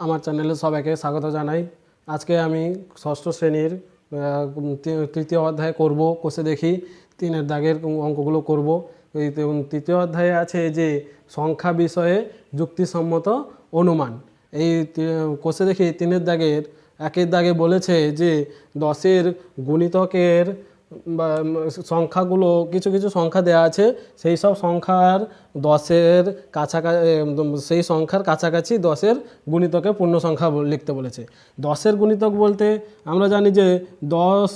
আমার চ্যানেলে সবাইকে স্বাগত জানাই। আজকে আমি ষষ্ঠ শ্রেণির তৃতীয় অধ্যায় করব, কষে দেখি তিনের দাগের অঙ্কগুলো করব। তৃতীয় অধ্যায়ে আছে যে সংখ্যা বিষয়ে যুক্তিসম্মত অনুমান। এই কষে দেখি তিনের দাগের, একের দাগে বলেছে যে দশের গুণিতকের সংখ্যাগুলো কিছু কিছু সংখ্যা দেওয়া আছে, সেই সব সংখ্যার দশের কাছাকাছি সেই সংখ্যার কাছাকাছি দশের গুণিতকে পূর্ণ সংখ্যা লিখতে বলেছে। দশের গুণিতক বলতে আমরা জানি যে দশ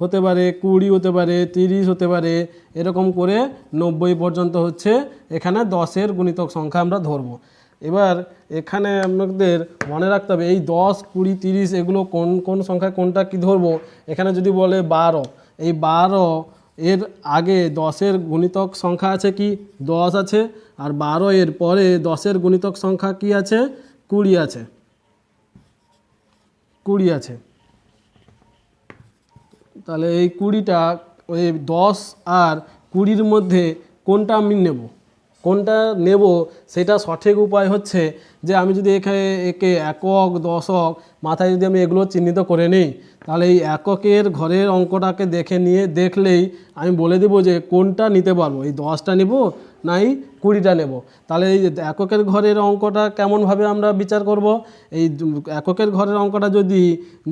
হতে পারে, কুড়ি হতে পারে, তিরিশ হতে পারে, এরকম করে নব্বই পর্যন্ত হচ্ছে, এখানে দশের গুণিতক সংখ্যা আমরা ধরবো। এবার এখানে আমাদের মনে রাখতে হবে, এই দশ, কুড়ি, তিরিশ, এগুলো কোন কোন সংখ্যা কোনটা কি ধরবো? এখানে যদি বলে বারো এই বারো এর আগে দশের গুণিতক সংখ্যা আছে কি? দশ আছে। আর বারো এর পরে দশের গুণিতক সংখ্যা কি আছে? কুড়ি আছে। কুড়ি আছে। তাহলে এই কুড়িটা ওই দশ আর কুড়ির মধ্যে কোনটা আমি নেব? কোনটা নেব সেটা সঠিক উপায় হচ্ছে যে আমি যদি এখানে একে একক, দশক, মাথায় যদি আমি এগুলো চিহ্নিত করে নিই, তাহলে এই এককের ঘরের অঙ্কটাকে দেখে নিয়ে দেখলেই আমি বলে দেবো যে কোনটা নিতে পারব, এই দশটা নেব না এই কুড়িটা নেব। তাহলে এই এককের ঘরের অঙ্কটা কেমনভাবে আমরা বিচার করব? এই এককের ঘরের অঙ্কটা যদি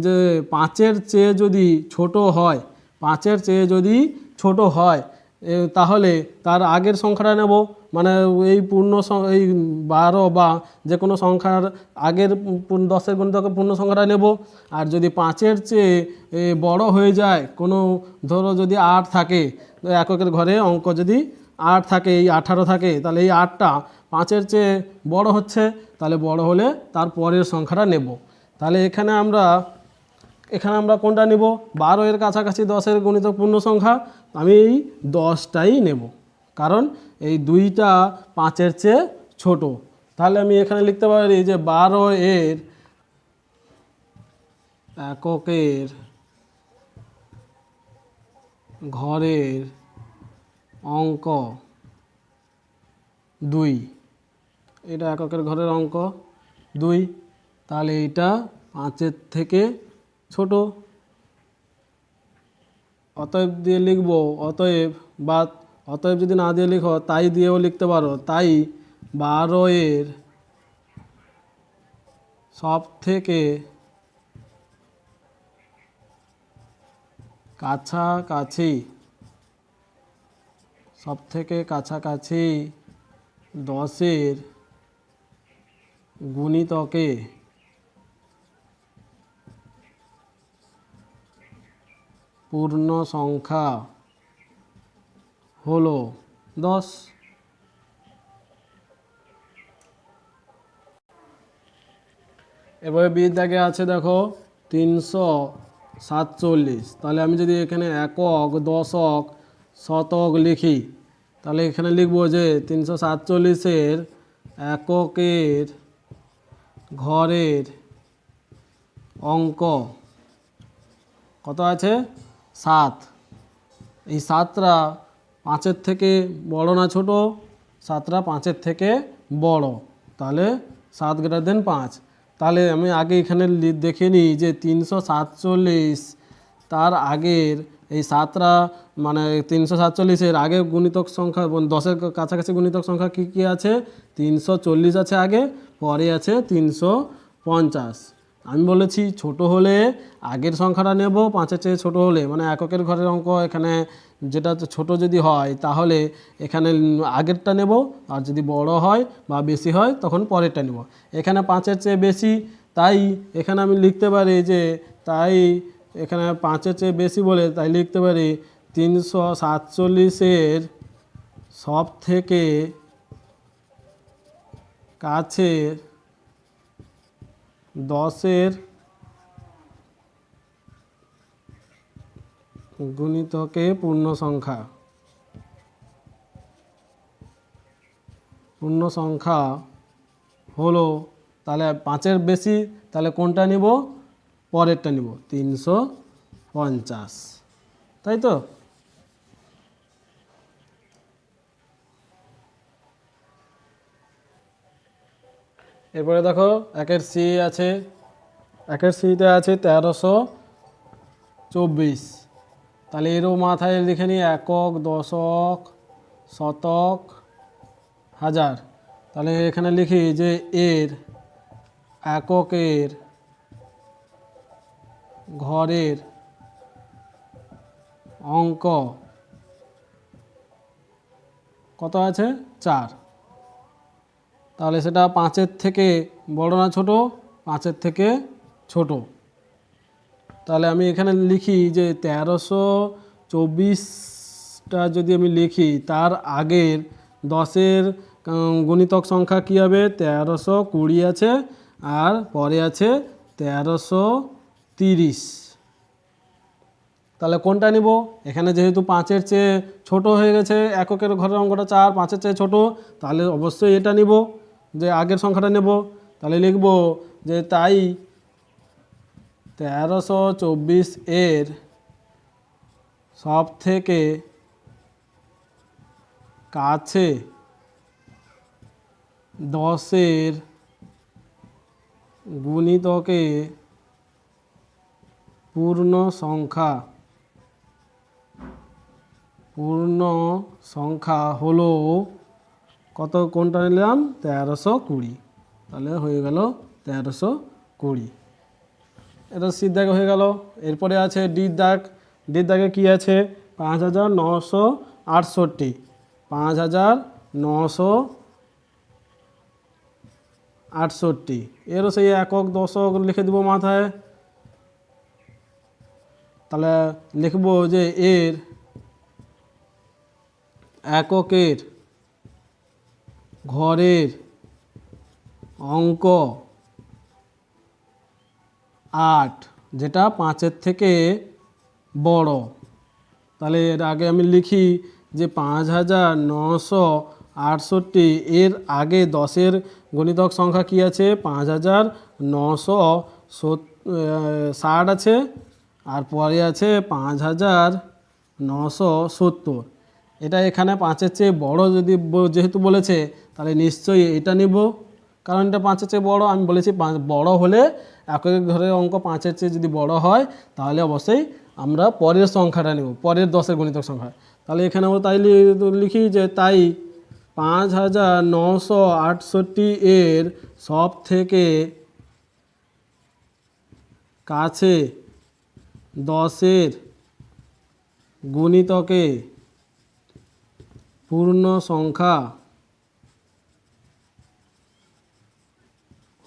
যে পাঁচের চেয়ে যদি ছোট হয়, পাঁচের চেয়ে যদি ছোট হয় তাহলে তার আগের সংখ্যাটা নেব। মানে এই পূর্ণ এই বারো বা যে কোনো সংখ্যার আগের দশের গুণিতকে পূর্ণ সংখ্যাটা নেব। আর যদি পাঁচের চেয়ে বড় হয়ে যায়, কোনো, ধরো যদি আট থাকে এককের ঘরে অঙ্ক যদি আট থাকে, এই আঠারো থাকে, তাহলে এই আটটা পাঁচের চেয়ে বড় হচ্ছে, তাহলে বড় হলে তার পরের সংখ্যাটা নেব। তাহলে এখানে আমরা এখানে আমরা কোনটা নেব? বারো এর কাছাকাছি দশের গণিত পূর্ণ সংখ্যা, আমি এই দশটাই নেব। কারণ এই দুইটা পাঁচের চেয়ে ছোট। তাহলে আমি এখানে লিখতে পারি যে বারো এর এককের ঘরের অঙ্ক দুই। এটা এককের ঘরের অঙ্ক দুই। তাহলে এইটা পাঁচের থেকে ছোট। অতএব দিয়ে লিখব, অতএব বা অতএব যদি না দিয়ে লিখো, তাই দিয়েও লিখতে পারো। তাই বারো এর সব থেকে কাছাকাছি, সব থেকে কাছাকাছি দশের গুণিতকে পূর্ণ সংখ্যা হলো, দশ। এবারে দাগে আছে দেখো, তিনশো সাতচল্লিশ। তাহলে আমি যদি এখানে একক দশক শতক লিখি, তাহলে এখানে লিখব যে তিনশো সাতচল্লিশের এককের ঘরের অঙ্ক কত আছে? সাত। এই সাতটা পাঁচের থেকে বড় না ছোট? সাতটা পাঁচের থেকে বড়। তাহলে সাত গ্রেটার দেন পাঁচ। তাহলে আমি আগে এখানে দেখে নিই যে তিনশো সাতচল্লিশ তার আগের এই সাতটা মানে তিনশো সাতচল্লিশের আগে গুণিতক সংখ্যা দশের কাছাকাছি গুণিতক সংখ্যা কী কী আছে? তিনশো চল্লিশ আছে আগে, পরে আছে তিনশো পঞ্চাশ। আমি বলেছি ছোট হলে আগের সংখ্যাটা নেব, পাঁচের চেয়ে ছোট হলে মানে এককের ঘরের অঙ্ক এখানে যেটা ছোট যদি হয়, তাহলে এখানে আগেরটা নেব, আর যদি বড় হয় বা বেশি হয়, তখন পরেরটা নেব। এখানে পাঁচের চেয়ে বেশি, তাই এখানে আমি লিখতে পারি যে, তাই এখানে পাঁচের চেয়ে বেশি বলে, তাই লিখতে পারি তিনশো সাতচল্লিশের সব থেকে কাছের দশের গুণিতকে পূর্ণ সংখ্যা পূর্ণ সংখ্যা হলো তাহলে পাঁচের বেশি, তাহলে কোনটা নিব? পরেরটা নিব, তিনশো পঞ্চাশ। তাই তো? এরপরে দেখো, একের সি আছে, একের সিতে আছে তেরোশো চব্বিশ। তাহলে এরও মাথায় লিখে নিই, একক, দশক, শতক, হাজার। তাহলে এখানে লিখি যে এর এককের ঘরের অঙ্ক কত আছে? চার। তাহলে সেটা পাঁচের থেকে বড় না ছোট? পাঁচের থেকে ছোট। তাহলে আমি এখানে লিখি যে তেরোশো চব্বিশটা যদি আমি লিখি, তার আগের দশের গুণিতক সংখ্যা কী হবে? তেরোশো কুড়ি আছে আর পরে আছে তেরোশো তিরিশ। তাহলে কোনটা নিব? এখানে যেহেতু পাঁচের চেয়ে ছোট হয়ে গেছে, এককের ঘরের অঙ্কটা চার, পাঁচের চেয়ে ছোট, তাহলে অবশ্যই এটা নিব, যে আগের সংখ্যাটা নেব। তাহলে লিখব যে তাই তেরোশো চব্বিশ এর সব থেকে কাছে দশের গুণিতকে পূর্ণ সংখ্যা পূর্ণ সংখ্যা হলো কত, কোনটা নিলাম? তেরোশো কুড়ি। তাহলে হয়ে গেল তেরোশো কুড়ি। এটা সির দাগে হয়ে গেল। এরপরে আছে ডির দাগ। ডির দাগে কী আছে? পাঁচ হাজার নশো আটষট্টি। পাঁচ হাজার নশো আটষট্টি। এরও সেই একক দশক লিখে দেবো মাথায়। তাহলে লিখব যে এর এককের ঘরের অঙ্ক আট, যেটা পাঁচের থেকে বড়। তাহলে এর আগে আমি লিখি যে পাঁচ হাজার নশো আটষট্টি, এর আগে দশের গণিতক সংখ্যা কী আছে? পাঁচ হাজার নশো ষাট আছে, আর পরে আছে পাঁচ হাজার নশো সত্তর। এটা এখানে পাঁচের চেয়ে বড় যদি যেহেতু বলেছে, তাহলে নিশ্চয়ই এটা নিব। কারণ এটা পাঁচের চেয়ে বড়, আমি বলেছি পাঁচ বড় হলে একক ঘরের অঙ্ক পাঁচের চেয়ে যদি বড় হয়, তাহলে অবশ্যই আমরা পরের সংখ্যাটা নেব, পরের দশের গণিতক সংখ্যা। তাহলে এখানে আমরা তাই লিখি যে তাই পাঁচ হাজার নশো আটষট্টি এর সব থেকে কাছে দশের গুণিতকে পূর্ণ সংখ্যা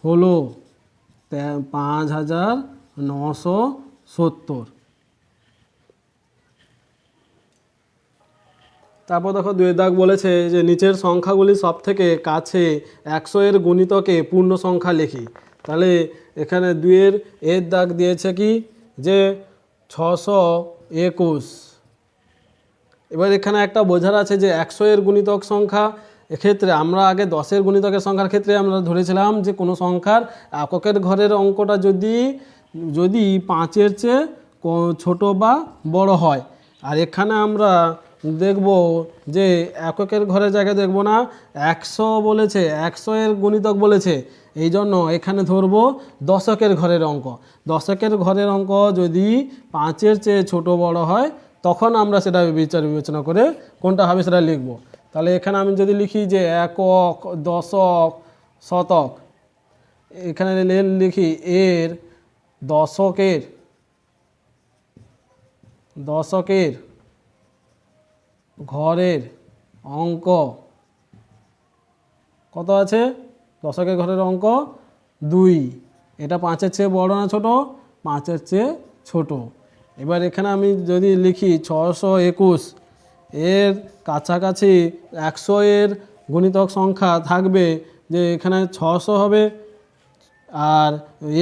হলো পাঁচ হাজার নশো সত্তর। তারপর দেখো দুই দাগ বলেছে যে নিচের সংখ্যাগুলি সব থেকে কাছে একশো এর গুণিতকে পূর্ণ সংখ্যা লিখি। তাহলে এখানে দুইয়ের এর দাগ দিয়েছে কি? যে ছশো একুশ। এবার এখানে একটা বোঝার আছে যে একশো এর গুণিতক সংখ্যা এক্ষেত্রে আমরা আগে দশের গুণিতকের সংখ্যার ক্ষেত্রে আমরা ধরেছিলাম যে কোনো সংখ্যার এককের ঘরের অঙ্কটা যদি যদি পাঁচের চেয়ে ছোট বা বড় হয়। আর এখানে আমরা দেখব যে এককের ঘরের জায়গায় দেখব না, একশো বলেছে, একশো এর গুণিতক বলেছে। এই জন্য এখানে ধরবো দশকের ঘরের অঙ্ক। দশকের ঘরের অঙ্ক যদি পাঁচের চেয়ে ছোট বড় হয়, তখন আমরা সেটা বিচার বিবেচনা করে কোনটা হবে সেটা লিখব। তাহলে এখানে আমি যদি লিখি যে একক, দশক, শতক, এখানে লিখি এর দশকের দশকের ঘরের অঙ্ক। কত আছে? দশকের ঘরের অঙ্ক দুই। এটা পাঁচের চেয়ে বড় না ছোট? পাঁচের চেয়ে ছোট। এবার এখানে আমি যদি লিখি ছশো একুশ এর কাছাকাছি একশো এর গুণিতক সংখ্যা থাকবে যে এখানে ছশো হবে আর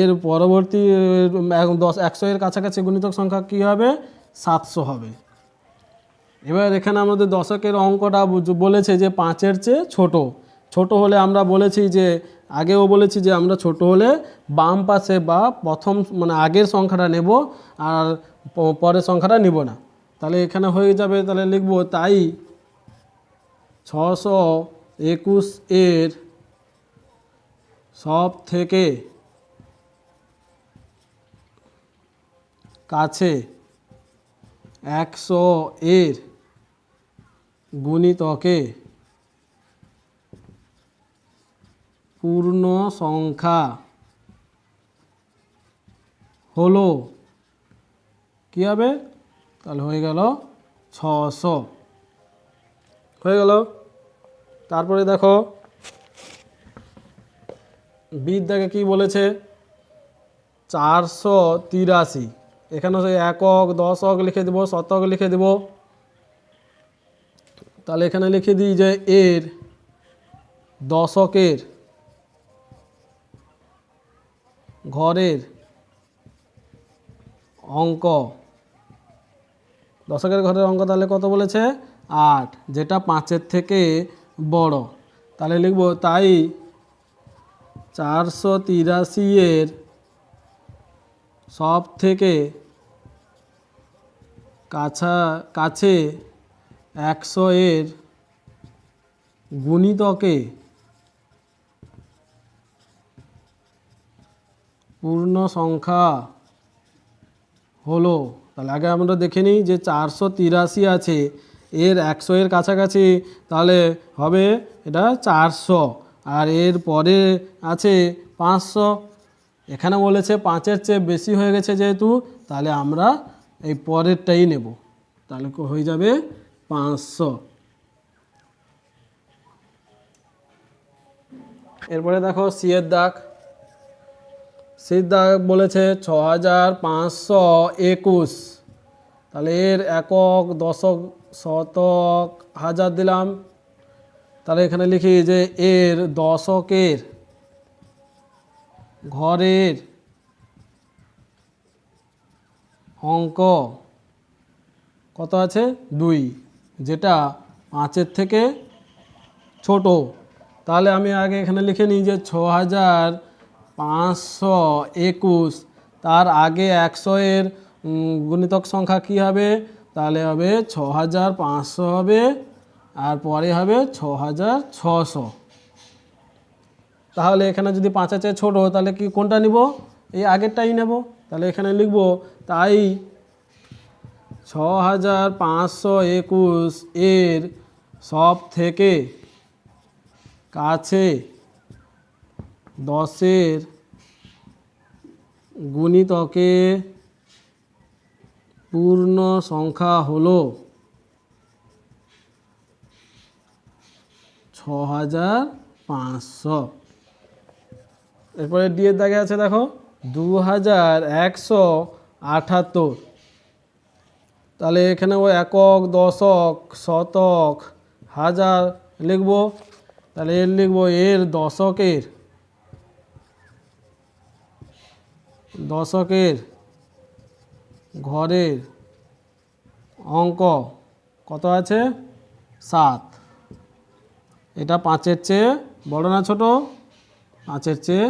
এর পরবর্তী দশ, একশো এর কাছাকাছি গুণিতক সংখ্যা কী হবে? সাতশো হবে। এবার এখানে আমাদের দশকের অঙ্কটা বলেছে যে পাঁচের চেয়ে ছোট। ছোট হলে আমরা বলেছি যে, আগেও বলেছি যে আমরা ছোট হলে বাম পাশে বা প্রথম মানে আগের সংখ্যাটা নেব আর পরের সংখ্যাটা নিব না। তাহলে এখানে হয়ে যাবে, তাহলে লিখব তাই ছশো একুশ এর সব থেকে কাছে একশো এর গুণিতকে পূর্ণ সংখ্যা হলো কী হবে? তাহলে হয়ে গেল ছশো। হয়ে গেল। তারপরে দেখো, বিদ্যাকে কি বলেছে? চারশো তিরাশি। এখানে সেই একক, দশক লিখে দেবো, শতক লিখে দেবো। তাহলে এখানে লিখে দিই যে এর, দশকের, ঘরের, অঙ্ক। দশকের ঘরের অঙ্ক তাহলে কত বলেছে? আট। যেটা পাঁচের থেকে বড়। তাহলে লিখব, তাই চারশো তিরাশি এর সব থেকে কাছা, কাছে একশো এর গুণিতকে পূর্ণ সংখ্যা হলো তাহলে আগে আমরা দেখে নিই যে চারশো তিরাশি আছে, এর একশো এর কাছাকাছি, তাহলে হবে এটা চারশো, আর এর পরে আছে পাঁচশো। এখানে বলেছে পাঁচের চেয়ে বেশি হয়ে গেছে যেহেতু, তাহলে আমরা এই পরেরটাই নেব। তাহলে হয়ে যাবে পাঁচশো। এরপরে দেখো সিয়ের দাগ। সিদ্ধাক বলেছে ছ হাজার পাঁচশো একুশ। তাহলে এর একক দশক শতক হাজার দিলাম। তাহলে এখানে লিখি যে এর দশকের ঘরের অঙ্ক কত আছে? দুই, যেটা পাঁচের থেকে ছোট। তাহলে আমি আগে এখানে লিখে নিই যে ছ হাজার পাঁচশো একুশ। তার আগে একশো এর গুণিতক সংখ্যা কী হবে? তাহলে হবে ছ হাজার পাঁচশো হবে, আর পরে হবে ছ হাজার ছশো। তাহলে এখানে যদি পাঁচ আছে ছোটো, তাহলে কি কোনটা নিব? এই আগেরটাই নেব। তাহলে এখানে লিখব, তাই ছ হাজার পাঁচশো একুশ এর সব থেকে কাছে দশের গুণিতকে পূর্ণ সংখ্যা হলো ছ হাজার পাঁচশো। এরপরে ডিএর দাগে আছে দেখো দু হাজার একশো আটাত্তর তাহলে এখানে ও একক, দশক, শতক, হাজার লিখব। তাহলে এর লিখব এর দশকের। দশকের ঘরের অঙ্ক কত আছে? সাত। এটা পাঁচের চেয়ে বড় না ছোট? পাঁচের চেয়ে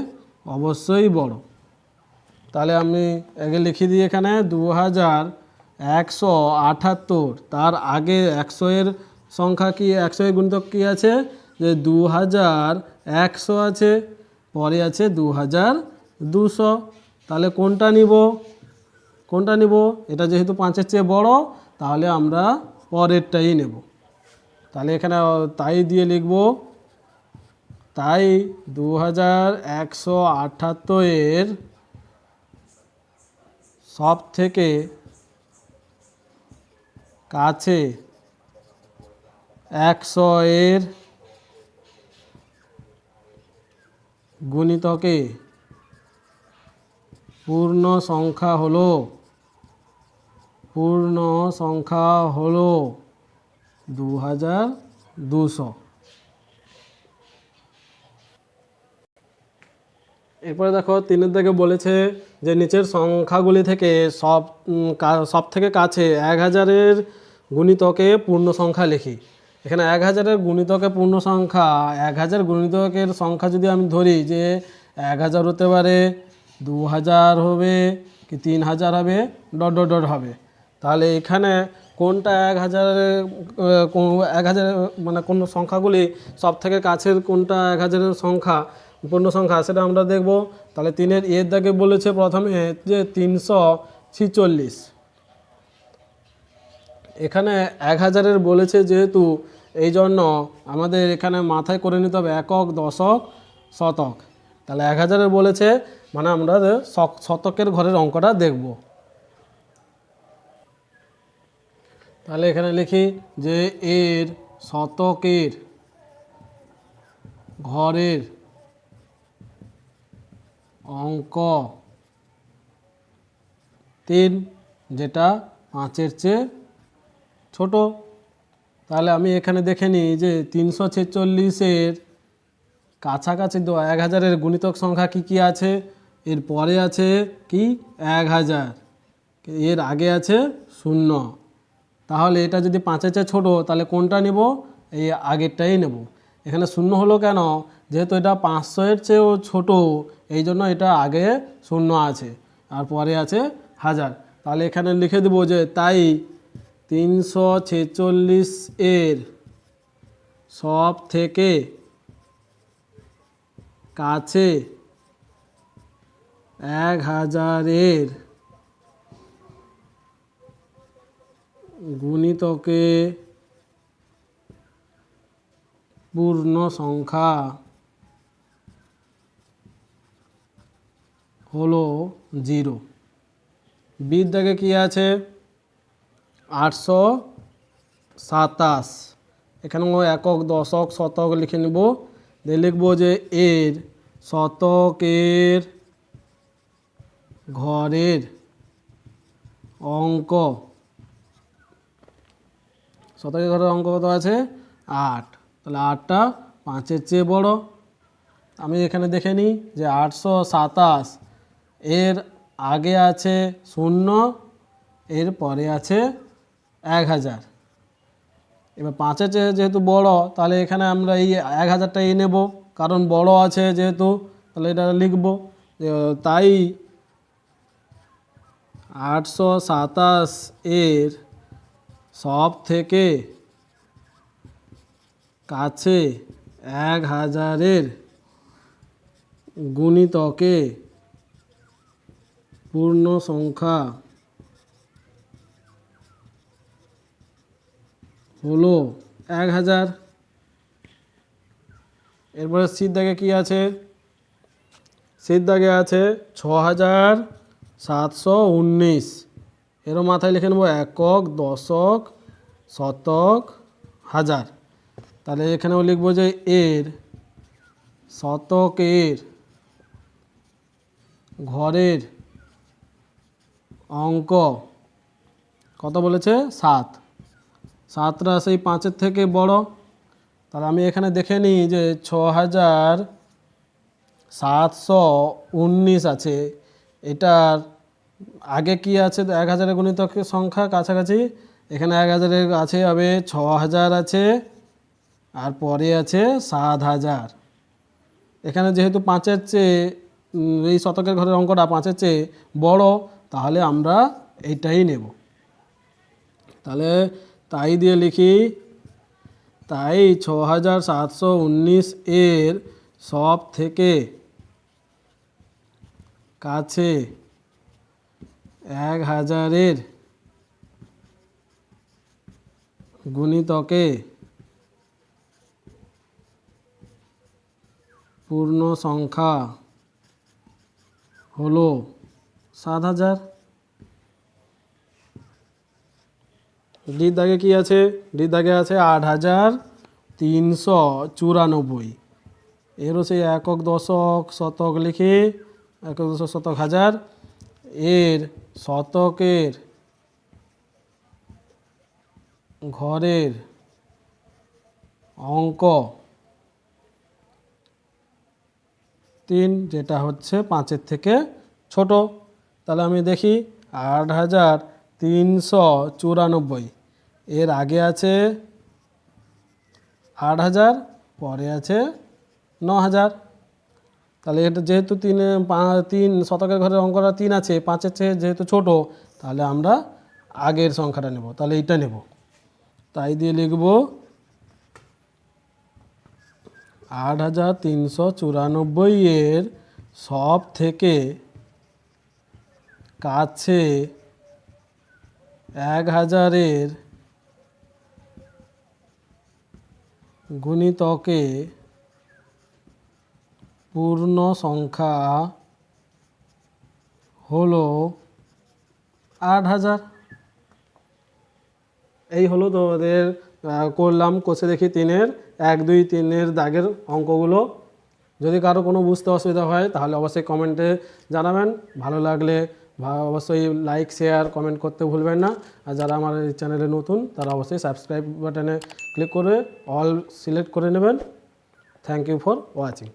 অবশ্যই বড়। তাহলে আমি আগে লিখে দিই এখানে দু হাজার একশো আঠাত্তর তার আগে একশো এর সংখ্যা কি? একশো এর গুণিতক কী আছে? যে দু হাজার একশো আছে, পরে আছে দু হাজার দুশো। তাহলে কোনটা নিব? কোনটা নিব? এটা যেহেতু পাঁচের চেয়ে বড়, তাহলে আমরা পরেরটাই নেব। তাহলে এখানে তাই দিয়ে লিখব, তাই দু হাজার একশো সব থেকে কাছে একশো এর গুণিতকে পূর্ণ সংখ্যা হলো। পূর্ণ সংখ্যা হলো দু হাজার দুশো। এরপরে দেখো, তিনের দিকে বলেছে যে নিচের সংখ্যাগুলি থেকে সব সব থেকে কাছে এক হাজারের গুণিতকে পূর্ণ সংখ্যা লিখি। এখানে এক হাজারের গুণিতকে পূর্ণ সংখ্যা এক হাজার গুণিতকের সংখ্যা যদি আমি ধরি যে এক হাজার হতে পারে দু হাজার হবে কি তিন হাজার হবে? ডট ডট ডট হবে। তাহলে এখানে কোনটা এক হাজারের এক হাজার মানে কোন সংখ্যাগুলি সব থেকে কাছের কোনটা এক হাজারের সংখ্যা, পূর্ণ সংখ্যা সেটা আমরা দেখব। তাহলে তিনের এর দাগে বলেছে প্রথমে যে তিনশো ছিচল্লিশ। এখানে এক হাজারের বলেছে যেহেতু এই জন্য আমাদের এখানে মাথায় করে নিতে হবে একক, দশক, শতক। তাহলে এক হাজারের বলেছে মানে আমরা শতকের ঘরের অঙ্কটা দেখব। তাহলে এখানে লিখি যে এর, শতকের ঘরের অঙ্ক তিন, যেটা পাঁচের চেয়ে ছোট। তাহলে আমি এখানে দেখে নিই যে তিনশো ছেচল্লিশের কাছাকাছি এক হাজারের গুণিতক সংখ্যা কি কি আছে? এর পরে আছে কি? এক হাজার। এর আগে আছে শূন্য। তাহলে এটা যদি পাঁচের চেয়ে ছোটো, তাহলে কোনটা নেব? এই আগেরটাই নেব। এখানে শূন্য হলো কেন? যেহেতু এটা পাঁচশো এর চেয়েও ছোট, এই জন্য এটা আগে শূন্য আছে। আর পরে আছে হাজার। তাহলে এখানে লিখে দেবো যে তাই তিনশো ছেচল্লিশ এর সব থেকে কাছে এক হাজারের গুণিতকে পূর্ণ সংখ্যা হলো জিরো। বিদ্যাকে কি আছে? আটশো সাতাশ। এখানে একক, দশক, শতক লিখে নেব। দিয়ে লিখব যে এর শতকের ঘরের অঙ্ক। শতকের ঘরের অঙ্ক কত আছে? আট। তাহলে আটটা পাঁচের চেয়ে বড়। আমি এখানে দেখে নিই যে আটশো সাতাশ। এর আগে আছে শূন্য, এর পরে আছে এক হাজার। এবার পাঁচের চেয়ে যেহেতু বড়, তাহলে এখানে আমরা এই এক হাজারটাই নেব। কারণ বড় আছে যেহেতু, তাহলে এটা লিখব। তাই আটশো সাতাশ এর সব থেকে কাছে এক হাজারের গুণিতকে পূর্ণ সংখ্যা হলো এক হাজার। এরপরে সিট দাগে কী আছে? সিট দাগে আছে ছ হাজার। সাতশো উনিশ। এরও মাথায় লিখে নেব একক, দশক, শতক, হাজার। তাহলে এখানেও লিখব যে এর, শতকের, ঘরের অঙ্ক। কত বলেছে? সাত। সাতটা সেই পাঁচের থেকে বড়। তাহলে আমি এখানে দেখে নিই যে ছ হাজার সাতশো উনিশ আছে। এটার আগে কি আছে? এক হাজারের গুণিতক সংখ্যা কাছাকাছি। এখানে এক হাজারের আছে হবে ছ হাজার আছে, আর পরে আছে সাত হাজার। এখানে যেহেতু পাঁচের চেয়ে এই শতকের ঘরের অঙ্কটা পাঁচের চেয়ে বড়, তাহলে আমরা এইটাই নেব। তাহলে তাই দিয়ে লিখি, তাই ছ হাজার সাতশো উনিশ এর সব থেকে কাছে এক হাজারের গুণিতকে পূর্ণ সংখ্যা হলো সাত হাজার। ডির দাগে কি আছে? ডির দাগে আছে আট হাজার তিনশো চুরানব্বই। এরও সেই একক দশক শতক লিখি একক দশক শতক হাজার, এর শতকের ঘরের অঙ্ক তিন, যেটা হচ্ছে পাঁচের থেকে ছোট। তাহলে আমি দেখি, আট হাজার তিনশো চুরানব্বই। এর আগে আছে আট হাজার, পরে আছে ন হাজার। তাহলে এটা যেহেতু তিন তিন, শতকের ঘরের অঙ্কটা তিন আছে পাঁচের চেয়ে যেহেতু ছোট, তাহলে আমরা আগের সংখ্যাটা নেব, তাহলে এটা নেব। তাই দিয়ে লিখব আট হাজার তিনশো চুরানব্বই এর সব থেকে কাছে এক হাজারের গুণিতকে পূর্ণ সংখ্যা হলো আট হাজার। এই হলো তোমাদের করলাম, কষে দেখি তিনের, এক, দুই, তিনের দাগের অঙ্কগুলো। যদি কারও কোনো বুঝতে অসুবিধা হয়, তাহলে অবশ্যই কমেন্টে জানাবেন। ভালো লাগলে অবশ্যই লাইক শেয়ার কমেন্ট করতে ভুলবেন না। আর যারা আমার এই চ্যানেলে নতুন, তারা অবশ্যই সাবস্ক্রাইব বাটনে ক্লিক করে অল সিলেক্ট করে নেবেন। Thank you for watching